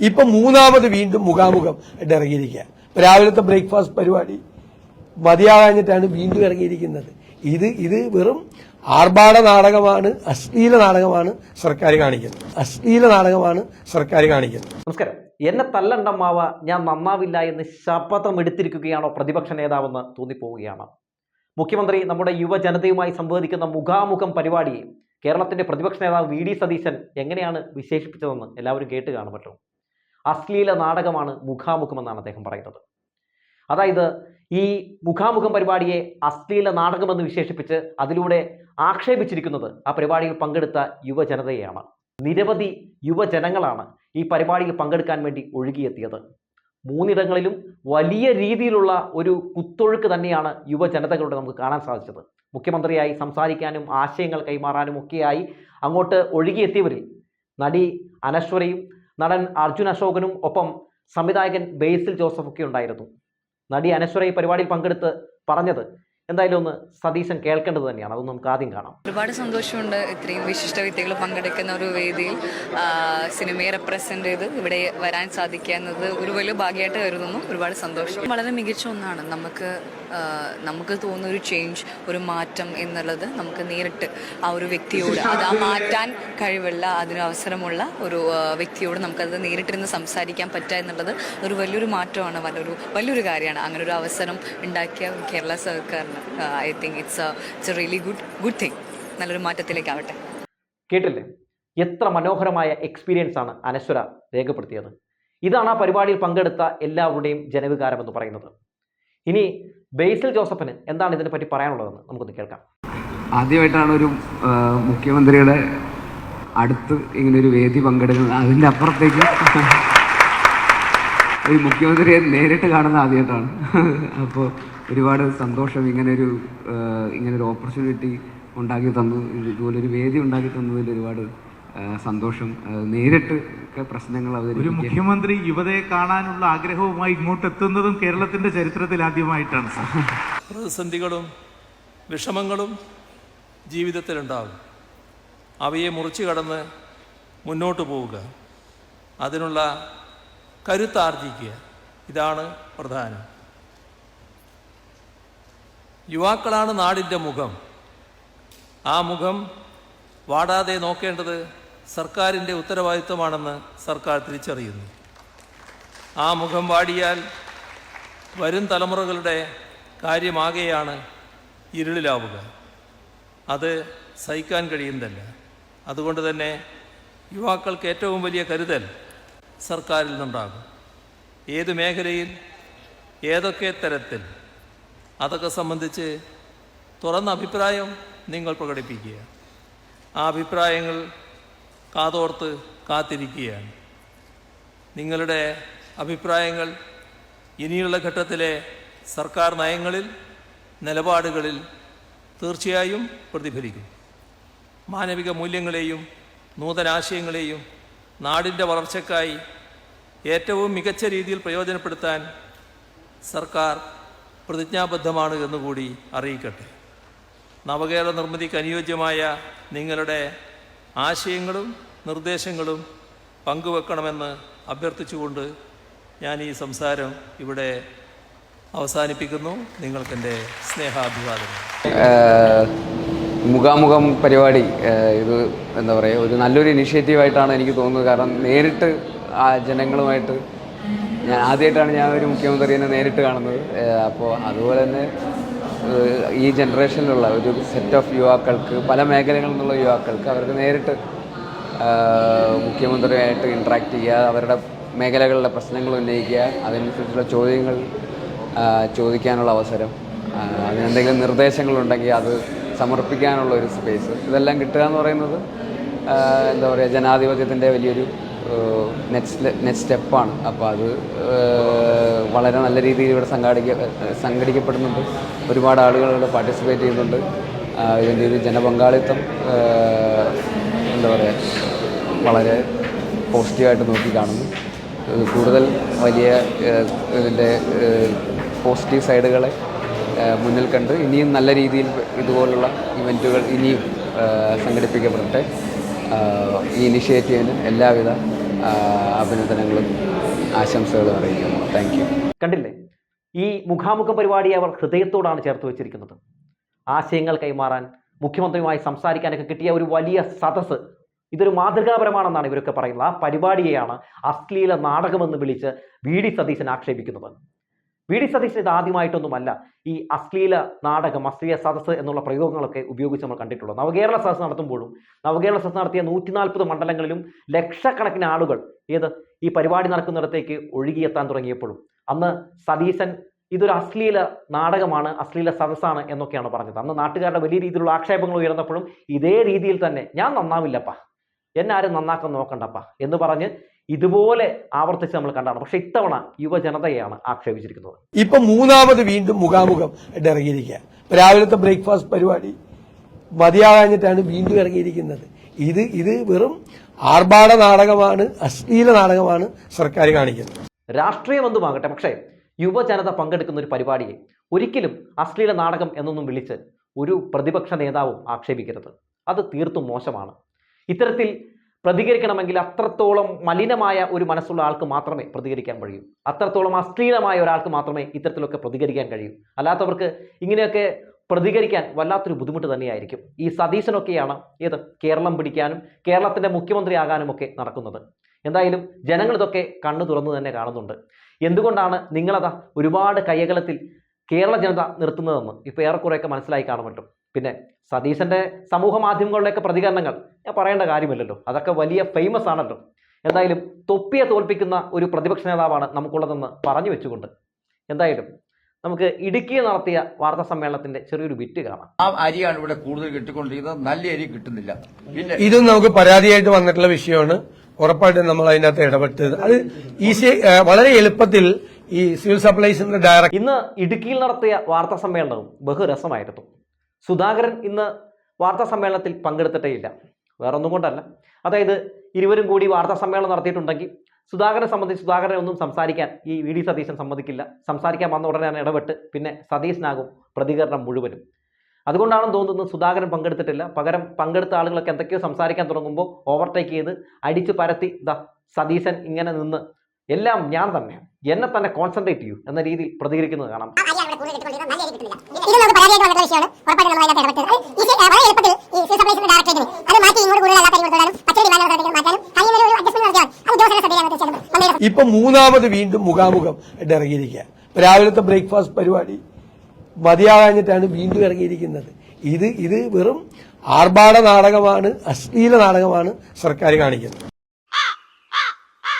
ഇപ്പൊ മൂന്നാമത് വീണ്ടും മുഖാമുഖം ആയിട്ട് ഇറങ്ങിയിരിക്കുക രാവിലത്തെ ബ്രേക്ക്ഫാസ്റ്റ് പരിപാടി മതിയാകാഞ്ഞിട്ടാണ് വീണ്ടും ഇറങ്ങിയിരിക്കുന്നത്. ഇത് ഇത് വെറും ആർഭാട നാടകമാണ് അശ്ലീല നാടകമാണ് സർക്കാർ കാണിക്കുന്നത്. അശ്ലീല നാടകമാണ് സർക്കാർ കാണിക്കുന്നത്. നമസ്കാരം. എന്നെ തല്ലണ്ടമ്മാവ ഞാൻ നന്നാവില്ല എന്ന് ശപഥം എടുത്തിരിക്കുകയാണോ പ്രതിപക്ഷ നേതാവെന്ന് തോന്നിപ്പോവുകയാണ്. മുഖ്യമന്ത്രി നമ്മുടെ യുവജനതയുമായി സംവദിക്കുന്ന മുഖാമുഖം പരിപാടിയെ കേരളത്തിന്റെ പ്രതിപക്ഷ നേതാവ് വി ഡി സതീശൻ എങ്ങനെയാണ് വിശേഷിപ്പിച്ചതെന്ന് എല്ലാവരും കേട്ട് കാണുമല്ലോ. അശ്ലീല നാടകമാണ് മുഖാമുഖം എന്നാണ് അദ്ദേഹം പറയുന്നത്. അതായത് ഈ മുഖാമുഖം പരിപാടിയെ അശ്ലീല നാടകമെന്ന് വിശേഷിപ്പിച്ച് അതിലൂടെ ആക്ഷേപിച്ചിരിക്കുന്നത് ആ പരിപാടിയിൽ പങ്കെടുത്ത യുവജനതയെയാണ്. നിരവധി യുവജനങ്ങളാണ് ഈ പരിപാടിയിൽ പങ്കെടുക്കാൻ വേണ്ടി ഒഴുകിയെത്തിയത്. മൂന്നിടങ്ങളിലും വലിയ രീതിയിലുള്ള ഒരു കുത്തൊഴുക്ക് തന്നെയാണ് യുവജനതകളുടെ നമുക്ക് കാണാൻ സാധിച്ചത്. മുഖ്യമന്ത്രിയായി സംസാരിക്കാനും ആശയങ്ങൾ കൈമാറാനും ഒക്കെയായി അങ്ങോട്ട് ഒഴുകിയെത്തിയവരിൽ നടി അനശ്വരയും നടൻ അർജുൻ അശോകനും ഒപ്പം സംവിധായകൻ ബേസിൽ ജോസഫൊക്കെ ഉണ്ടായിരുന്നു. നടി അനശ്വര ഈ പരിപാടിയിൽ പങ്കെടുത്ത് പറഞ്ഞത് എന്തായാലും ഒന്ന് സതീശൻ കേൾക്കേണ്ടത് തന്നെയാണ്. അതൊന്നും നമുക്ക് ആദ്യം കാണാം. ഒരുപാട് സന്തോഷമുണ്ട് ഇത്രയും വിശിഷ്ട വ്യക്തികൾ പങ്കെടുക്കുന്ന ഒരു വേദിയിൽ. സിനിമയെ റെപ്രസെന്റ് ചെയ്ത് ഇവിടെ വരാൻ സാധിക്കുക എന്നത് ഒരു വലിയ ഭാഗ്യമായിട്ട് കരുതുന്നു. ഒരുപാട് സന്തോഷം. വളരെ മികച്ച ഒന്നാണ്. നമുക്ക് നമുക്ക് തോന്നുന്ന ഒരു ചേഞ്ച് ഒരു മാറ്റം എന്നുള്ളത് നമുക്ക് നേരിട്ട് ആ ഒരു വ്യക്തിയോട് അത് ആ മാറ്റാൻ കഴിവുള്ള അതിന് അവസരമുള്ള ഒരു വ്യക്തിയോട് നമുക്കത് നേരിട്ടിരുന്ന് സംസാരിക്കാൻ പറ്റുക എന്നുള്ളത് ഒരു വലിയൊരു മാറ്റമാണ് വലിയൊരു വലിയൊരു കാര്യമാണ്. അങ്ങനെ ഒരു അവസരം ഉണ്ടാക്കിയ കേരള സർക്കാരിന്. I think it's it's a really good good thing നല്ലൊരു മാറ്റത്തിലേക്കാവട്ടെ. കേട്ടില്ലേ? എത്ര മനോഹരമായ എക്സ്പീരിയൻസ് ആണ് അനശ്വര രേഖപ്പെടുത്തിയത്. ഇതാണ് ആ പരിപാടിയിൽ പങ്കെടുത്ത എല്ലാവരുടെയും ജനവികാരം എന്ന് പറയുന്നത്. ഇനി ബേസിൽ ജോസഫിന് എന്താണ് ഇതിനെപ്പറ്റി പറയാനുള്ളതെന്ന് നമുക്കൊന്ന് കേൾക്കാം. ആദ്യമായിട്ടാണ് ഒരു മുഖ്യമന്ത്രിയുടെ അടുത്ത് ഇങ്ങനെ ഒരു വേദി പങ്കെടുക്കുന്നത് അതിന്റെ അപ്പുറത്തേക്ക് ഒരു മുഖ്യമന്ത്രിയെ നേരിട്ട് കാണുന്ന ആദ്യമായിട്ടാണ്. അപ്പോൾ ഒരുപാട് സന്തോഷം ഇങ്ങനൊരു ഇങ്ങനൊരു ഓപ്പർച്യൂണിറ്റി ഉണ്ടാക്കി തന്നു. ഇത് ഇതുപോലൊരു വേദി ഉണ്ടാക്കി തന്നതിൽ ഒരുപാട് സന്തോഷം. നേരിട്ട് പ്രശ്നങ്ങൾ ഒരു മുഖ്യമന്ത്രി യുവതയെ കാണാനുള്ള ആഗ്രഹവുമായി ഇങ്ങോട്ട് എത്തുന്നതും കേരളത്തിന്റെ ചരിത്രത്തിൽ ആദ്യമായിട്ടാണ് സാർ. പ്രതിസന്ധികളും വിഷമങ്ങളും ജീവിതത്തിലുണ്ടാകും അവയെ മുറിച്ചു കടന്ന് മുന്നോട്ട് പോവുക. അതിനുള്ള കരുത്താർജിക്കുക. ഇതാണ് പ്രധാനം. യുവാക്കളാണ് നാടിന്റെ മുഖം. ആ മുഖം വാടാതെ നോക്കേണ്ടത് സർക്കാരിന്റെ ഉത്തരവാദിത്വമാണെന്ന് സർക്കാർ തിരിച്ചറിയുന്നു. ആ മുഖം വാടിയാൽ വരും തലമുറകളുടെ കാര്യമാകെയാണ് ഇരുളിലാവുക. അത് സഹിക്കാൻ കഴിയുന്നതല്ല. അതുകൊണ്ട് തന്നെ യുവാക്കൾക്ക് ഏറ്റവും വലിയ കരുതൽ സർക്കാരിൽ നിന്നുണ്ടാകും. ഏത് മേഖലയിൽ ഏതൊക്കെ തരത്തിൽ അതൊക്കെ സംബന്ധിച്ച് തുറന്ന അഭിപ്രായം നിങ്ങൾ പ്രകടിപ്പിക്കുക. ആ അഭിപ്രായങ്ങൾ കാതോർത്ത് കാത്തിരിക്കുകയാണ്. നിങ്ങളുടെ അഭിപ്രായങ്ങൾ ഇനിയുള്ള ഘട്ടത്തിലെ സർക്കാർ നയങ്ങളിൽ നിലപാടുകളിൽ തീർച്ചയായും പ്രതിഫലിക്കും. മാനവിക മൂല്യങ്ങളെയും നൂതനാശയങ്ങളെയും നാടിന്റെ വളർച്ചയ്ക്കായി ഏറ്റവും മികച്ച രീതിയിൽ പ്രയോജനപ്പെടുത്താൻ സർക്കാർ പ്രതിജ്ഞാബദ്ധമാണ് എന്നുകൂടി അറിയിക്കട്ടെ. നവകേരള നിർമ്മിതിക്ക് അനുയോജ്യമായ നിങ്ങളുടെ ആശയങ്ങളും നിർദ്ദേശങ്ങളും പങ്കുവെക്കണമെന്ന് അഭ്യർത്ഥിച്ചുകൊണ്ട് ഞാൻ ഈ സംസാരം ഇവിടെ അവസാനിപ്പിക്കുന്നു. നിങ്ങൾക്കെന്റെ സ്നേഹാഭിവാദനം. മുഖാമുഖം പരിപാടി ഇത് എന്താ പറയുക ഒരു നല്ലൊരു ഇനിഷ്യേറ്റീവായിട്ടാണ് എനിക്ക് തോന്നുന്നത്. കാരണം നേരിട്ട് ആ ജനങ്ങളുമായിട്ട് ഞാൻ ആദ്യമായിട്ടാണ് ഞാൻ ഒരു മുഖ്യമന്ത്രിനെ നേരിട്ട് കാണുന്നത്. അപ്പോൾ അതുപോലെ തന്നെ ഈ ജനറേഷനിലുള്ള ഒരു സെറ്റ് ഓഫ് യുവാക്കൾക്ക് പല മേഖലകളിൽ നിന്നുള്ള യുവാക്കൾക്ക് അവർക്ക് നേരിട്ട് മുഖ്യമന്ത്രിയായിട്ട് ഇൻട്രാക്ട് ചെയ്യുക അവരുടെ മേഖലകളിലെ പ്രശ്നങ്ങൾ ഉന്നയിക്കുക അതനുസരിച്ചുള്ള ചോദ്യങ്ങൾ ചോദിക്കാനുള്ള അവസരം അതിനെന്തെങ്കിലും നിർദ്ദേശങ്ങളുണ്ടെങ്കിൽ അത് സമർപ്പിക്കാനുള്ള ഒരു സ്പേസ് ഇതെല്ലാം കിട്ടുക എന്ന് പറയുന്നത് എന്താ പറയുക ജനാധിപത്യത്തിന്റെ വലിയൊരു നെക്സ്റ്റ് നെക്സ്റ്റ് സ്റ്റെപ്പാണ് അപ്പോൾ അത് വളരെ നല്ല രീതിയിൽ ഇവിടെ സംഘാടിക്ക സംഘടിക്കപ്പെടുന്നുണ്ട്. ഒരുപാട് ആളുകൾ ഇവിടെ പാർട്ടിസിപ്പേറ്റ് ചെയ്യുന്നുണ്ട്. ഇതിന്റെ ഒരു ജനപങ്കാളിത്തം എന്താ പറയുക വളരെ പോസിറ്റീവായിട്ട് നോക്കി കാണുന്നു. കൂടുതൽ വലിയ ഇതിന്റെ പോസിറ്റീവ് സൈഡുകളെ മുന്നിൽ കണ്ട് ഇനിയും നല്ല രീതിയിൽ ഇതുപോലുള്ള ഇവന്റുകൾ ഇനിയും സംഘടിപ്പിക്കപ്പെടട്ടെ. ഈ ഇനിഷ്യേറ്റീവിന് എല്ലാവിധ അഭിനന്ദനങ്ങളും ആശംസകളും അറിയിക്കുന്നു. താങ്ക് യു കണ്ടില്ലേ? ഈ മുഖാമുഖ പരിപാടി അവർ ഹൃദയത്തോടാണ് ചേർത്ത് വെച്ചിരിക്കുന്നത്. ആശയങ്ങൾ കൈമാറാൻ മുഖ്യമന്ത്രിയുമായി സംസാരിക്കാനൊക്കെ കിട്ടിയ ഒരു വലിയ സദസ് ഇതൊരു മാതൃകാപരമാണെന്നാണ് ഇവരൊക്കെ പറയുന്നത്. ആ പരിപാടിയെയാണ് അശ്ലീല നാടകമെന്ന് വിളിച്ച് വി ഡി സതീശൻ ആക്ഷേപിക്കുന്നത്. വി ഡി സതീശൻ ഇത് ആദ്യമായിട്ടൊന്നുമല്ല. ഈ അശ്ലീല നാടകം അശ്ലീല സദസ്സ് എന്നുള്ള പ്രയോഗങ്ങളൊക്കെ ഉപയോഗിച്ച് നമ്മൾ കണ്ടിട്ടുള്ളത് നവകേരള സദസ്സ് നടത്തുമ്പോഴും നവകേരള സദസ്സ് നടത്തിയ നൂറ്റി നാൽപ്പത് മണ്ഡലങ്ങളിലും ലക്ഷക്കണക്കിന് ആളുകൾ ഏത് ഈ പരിപാടി നടക്കുന്നിടത്തേക്ക് ഒഴുകിയെത്താൻ തുടങ്ങിയപ്പോഴും. അന്ന് സതീശൻ ഇതൊരു അശ്ലീല നാടകമാണ് അശ്ലീല സദസ്സാണ് എന്നൊക്കെയാണ് പറഞ്ഞത്. അന്ന് നാട്ടുകാരുടെ വലിയ രീതിയിലുള്ള ആക്ഷേപങ്ങൾ ഉയർന്നപ്പോഴും ഇതേ രീതിയിൽ തന്നെ ഞാൻ നന്നാവില്ലപ്പാ. എന്നാരും നന്നാക്കാൻ നോക്കണ്ടപ്പാ. എന്ന് പറഞ്ഞ് ഇതുപോലെ ആവർത്തിച്ച് നമ്മൾ കണ്ടാണ്. പക്ഷെ ഇത്തവണ യുവജനതയാണ് ആക്ഷേപിച്ചിരിക്കുന്നത്. ഇപ്പൊ മൂന്നാമത് വീണ്ടും മുഖാമുഖം ആയിട്ട് ഇറങ്ങിയിരിക്കുക രാവിലത്തെ ബ്രേക്ക്ഫാസ്റ്റ് പരിപാടി മതിയാകാഞ്ഞിട്ടാണ് വീണ്ടും ഇറങ്ങിയിരിക്കുന്നത്. ഇത് ഇത് വെറും ആർഭാട നാടകമാണ് അശ്ലീല നാടകമാണ് സർക്കാർ കാണിക്കുന്നത്. രാഷ്ട്രീയമെന്തുമാകട്ടെ പക്ഷേ യുവജനത പങ്കെടുക്കുന്ന ഒരു പരിപാടിയെ ഒരിക്കലും അശ്ലീല നാടകം എന്നൊന്നും വിളിച്ച് ഒരു പ്രതിപക്ഷ നേതാവും ആക്ഷേപിക്കരുത്. അത് തീർത്തും മോശമാണ്. ഇത്തരത്തിൽ പ്രതികരിക്കണമെങ്കിൽ അത്രത്തോളം മലിനമായ ഒരു മനസ്സുള്ള ആൾക്ക് മാത്രമേ പ്രതികരിക്കാൻ കഴിയൂ. അത്രത്തോളം അശ്ലീലമായ ഒരാൾക്ക് മാത്രമേ ഇത്തരത്തിലൊക്കെ പ്രതികരിക്കാൻ കഴിയൂ. അല്ലാത്തവർക്ക് ഇങ്ങനെയൊക്കെ പ്രതികരിക്കാൻ വല്ലാത്തൊരു ബുദ്ധിമുട്ട് തന്നെയായിരിക്കും. ഈ സതീശനൊക്കെയാണ് ഏത് കേരളം പിടിക്കാനും കേരളത്തിന്റെ മുഖ്യമന്ത്രിയാകാനും ഒക്കെ നടക്കുന്നത്. എന്തായാലും ജനങ്ങൾ ഇതൊക്കെ കണ്ണു തുറന്നു തന്നെ കാണുന്നുണ്ട്. എന്തുകൊണ്ടാണ് നിങ്ങളതാ ഒരുപാട് കയ്യകലത്തിൽ കേരള ജനത നിർത്തുന്നതെന്ന് ഇപ്പോൾ ഏറെക്കുറെയൊക്കെ മനസ്സിലായി കാണും പറ്റും പിന്നെ സതീശന്റെ സമൂഹ മാധ്യമങ്ങളിലേക്ക് പ്രതികരണങ്ങൾ. ഞാൻ പറയേണ്ട കാര്യമില്ലല്ലോ. അതൊക്കെ വലിയ ഫേമസ് ആണല്ലോ. എന്തായാലും തൊപ്പിയെ തോൽപ്പിക്കുന്ന ഒരു പ്രതിപക്ഷ നേതാവാണ് നമുക്കുള്ളതെന്ന് പറഞ്ഞു വെച്ചുകൊണ്ട് എന്തായാലും നമുക്ക് ഇടുക്കിയിൽ നടത്തിയ വാർത്താ സമ്മേളനത്തിന്റെ ചെറിയൊരു ബിറ്റ് കാണാം. ആ അരിയാണ് ഇവിടെ കൂടുതൽ കിട്ടിക്കൊണ്ടിരിക്കുന്നത്. നല്ല അരി കിട്ടുന്നില്ല. പിന്നെ ഇതും നമുക്ക് പരാതിയായിട്ട് വന്നിട്ടുള്ള വിഷയമാണ്. ഉറപ്പായിട്ടും നമ്മൾ അതിനകത്ത് ഇടപെട്ടത് അത് ഈസി വളരെ എളുപ്പത്തിൽ ഈ സിവിൽ സപ്ലൈസിന്റെ ഡയറക്ടർ ഇന്ന് ഇടുക്കിയിൽ നടത്തിയ വാർത്താ സമ്മേളനവും ബഹുരസമായിരുന്നു. സുധാകരൻ ഇന്ന് വാർത്താ സമ്മേളനത്തിൽ പങ്കെടുത്തിട്ടേ ഇല്ല വേറൊന്നും കൊണ്ടല്ല. അതായത് ഇരുവരും കൂടി വാർത്താ സമ്മേളനം നടത്തിയിട്ടുണ്ടെങ്കിൽ സുധാകരനെ സംബന്ധിച്ച് സുധാകരനെ ഒന്നും സംസാരിക്കാൻ ഈ വി ഡി സതീശൻ സമ്മതിക്കില്ല. സംസാരിക്കാൻ വന്ന ഉടനെ തന്നെ ഇടപെട്ട് പിന്നെ സതീശനാകും പ്രതികരണം മുഴുവനും. അതുകൊണ്ടാണെന്ന് തോന്നുന്നു സുധാകരൻ പങ്കെടുത്തിട്ടില്ല. പകരം പങ്കെടുത്ത ആളുകളൊക്കെ എന്തൊക്കെയോ സംസാരിക്കാൻ തുടങ്ങുമ്പോൾ ഓവർടേക്ക് ചെയ്ത് അടിച്ചു പരത്തി ദ സതീശൻ ഇങ്ങനെ നിന്ന്. എല്ലാം ഞാൻ തന്നെ എന്നെ തന്നെ കോൺസെൻട്രേറ്റ് ചെയ്യൂ എന്ന രീതിയിൽ പ്രതികരിക്കുന്നത് കാണാം. ഇത് വിഷയമാണ്. ഇടപെട്ടത് ഈ അത് മാറ്റി ഇങ്ങോട്ട് മാറ്റാനും അതിന് ഒരു അഡ്ജസ്റ്റ്മെന്റ് ഇപ്പൊ മൂന്നാമത് വീണ്ടും മുഖാമുഖം ഇറങ്ങിയിരിക്കുക. രാവിലത്തെ ബ്രേക്ക്ഫാസ്റ്റ് പരിപാടി മതിയാകാഞ്ഞിട്ടാണ് വീണ്ടും ഇറങ്ങിയിരിക്കുന്നത്. ഇത് ഇത് വെറും ആർഭാട നാടകമാണ് അശ്ലീല നാടകമാണ് സർക്കാർ കാണിക്കുന്നത്.